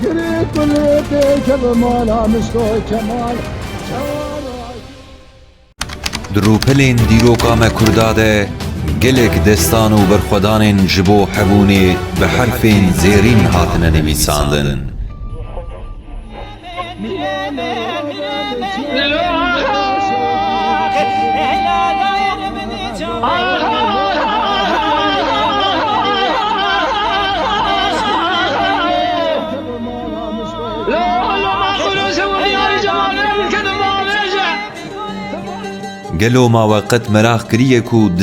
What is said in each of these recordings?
که دروپلین دیروکا کرداده گلک دستان و برخودان جبو حبونی به حرف زیرین هاتن نویساندن Di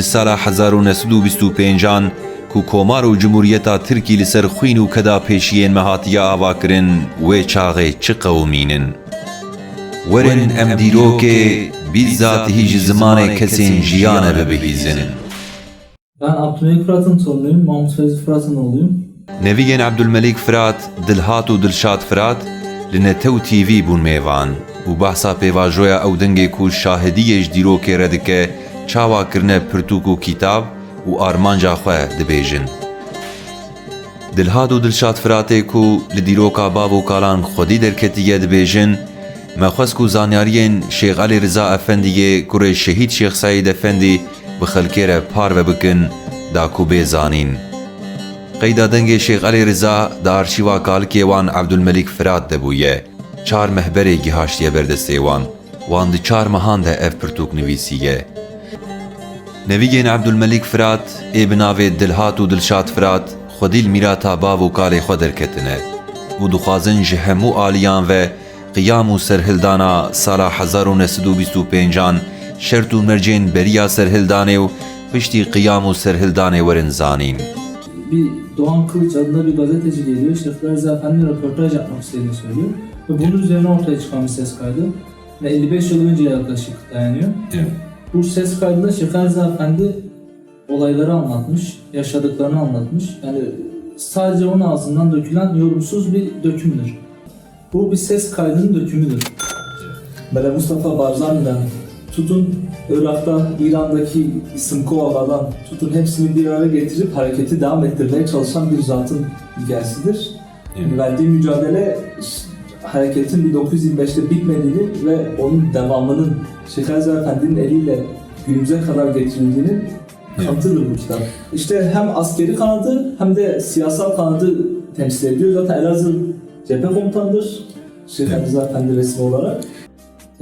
sala 1925an ku komar û Cumhuriyeta Tirkî li ser xwîn û keda pêşiyên me hatiye ava kirin wê çaxê çi qewmînin. Werin em dîrokê bîzat hî ji zimanê kesên jiyane bibihîzin. Ben Abdülmelik Fırat'ın torunuyum. Mahmut Fevzi Fırat'ın oğluyum. Neviyên Abdülmelik Firat, Dilhat û Dilşad Firat li Netew TV bûn mêvan û behsa pêvajoya ew dengê ku şahidiyê ji dîrokê re dike çawa kirine pirtûk û kîtab û armanca xwe dibêjin. Dilhat û Dilşad Firatê ku li dîroka bav û kalan xwedî derketiye dibêjin me xwest ku zanyariyên Şêx Elî Riza Efendiyê kurê şehîd Şêx Saîd Efendî bi xelkê re parve bikin da ku bêzanîn. Qeyda dengê Şêx Elî Riza da arşîva kalikê wan Abdülmelik Firat de bûye. Çar mehberê gihaştiye berdestê wan. Wan di çar mehan de ev pirtûk nivîsiye. Neviyên Abdülmelik Firat ê bi navê Dilhat û Dilşad Firat xwedî li mîrata bav û kalê xwe derketine û dixwazin ji hemû aliyan ve qiyam û serhildana sala 1925an şert û mercên beriya serhildanê û piştî qiyam û serhildanê werin zanîn. Bir Doğan Kılıç adında bir gazeteci geliyor. Şefler Efendi röportaj yapmak istediğini söylüyor. Ve bunun üzerine ortaya çıkan bir ses kaydı. Ve 55 yıl önce yaklaşık dayanıyor. Bu ses kaydında Şeyh Rıza Efendi olayları anlatmış, yaşadıklarını anlatmış. Yani sadece onun ağzından dökülen yorumsuz bir dökümdür. Bu bir ses kaydının dökümüdür. Böyle Mustafa Barzani'den tutun Irak'ta, İran'daki Sımkovalardan tutun hepsini bir araya getirip hareketi devam ettirmeye çalışan bir zatın hikayesidir. Verdiği mücadele hareketin 1925'te bitmediğini ve onun devamının Şeyh Rıza Efendi'nin eliyle günümüze kadar getirildiğini kanıtıdır bu kitap. İşte hem askeri kanadı hem de siyasal kanadı temsil ediyor. Zaten Elazığ cephe komutanıdır. Şeyh Rıza Efendi resmi olarak.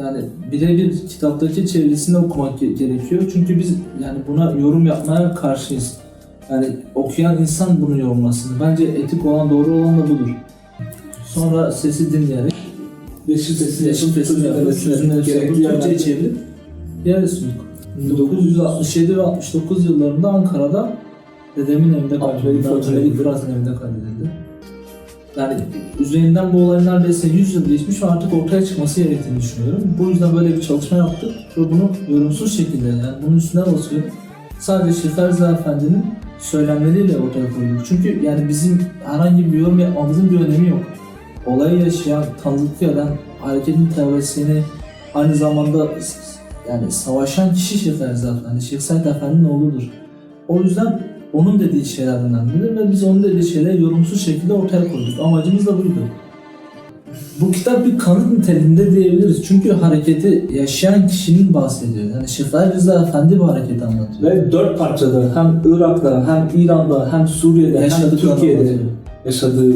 Yani birebir kitaptaki çevirisini okumak ge- gerekiyor. Çünkü biz yani buna yorum yapmaya karşıyız. Yani okuyan insan bunu yorumlasın. Bence etik olan, doğru olan da budur. Sonra sesi dinleyerek Beşir sesi, Beşir sesi yapıp gerekli çevirip yer sunduk. 1967 ve 69 yıllarında Ankara'da dedemin evinde kaydedildi. Abdülmelik Fırat'ın evinde kaydedildi. Yani üzerinden bu olayın neredeyse 100 yıl geçmiş ve artık ortaya çıkması gerektiğini düşünüyorum. Bu yüzden böyle bir çalışma yaptık ve bunu yorumsuz şekilde yani bunun üstüne basıyorum. Sadece Rıza Efendi'nin söylemleriyle ortaya koyduk. Çünkü yani bizim herhangi bir yorum yapmamızın bir önemi yok. Olayı yaşayan, tanıklık eden, hareketin teorisini aynı zamanda yani savaşan kişi Rıza Efendi, Şeyh Said Efendi'nin oğludur. O yüzden onun dediği şeyler önemlidir ve biz onun dediği şeyleri yorumsuz şekilde ortaya koyduk. Amacımız da buydu. Bu kitap bir kanıt niteliğinde diyebiliriz. Çünkü hareketi yaşayan kişinin bahsediyor. Yani Şeyh Rıza Efendi bu hareketi anlatıyor. Ve dört parçada hem Irak'ta hem İran'da hem Suriye'de hem Yaşadıklarını Türkiye'de anlatıyor. yaşadığı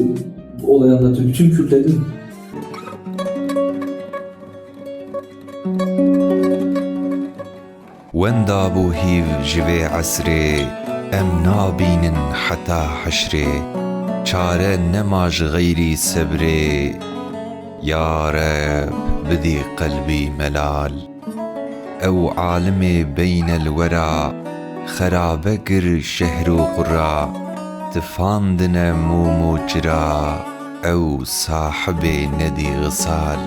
olayı anlatıyor. Bütün Kürtlerin bû hîv ji vê esrê أم نابینن حتا حشری چاره نماج غیری سبری یا رب بدی قلبی ملال. أو عالم بین الورا خرابه گر شهر و قرا تفاندن مومو جرا أو صاحب ندی غصال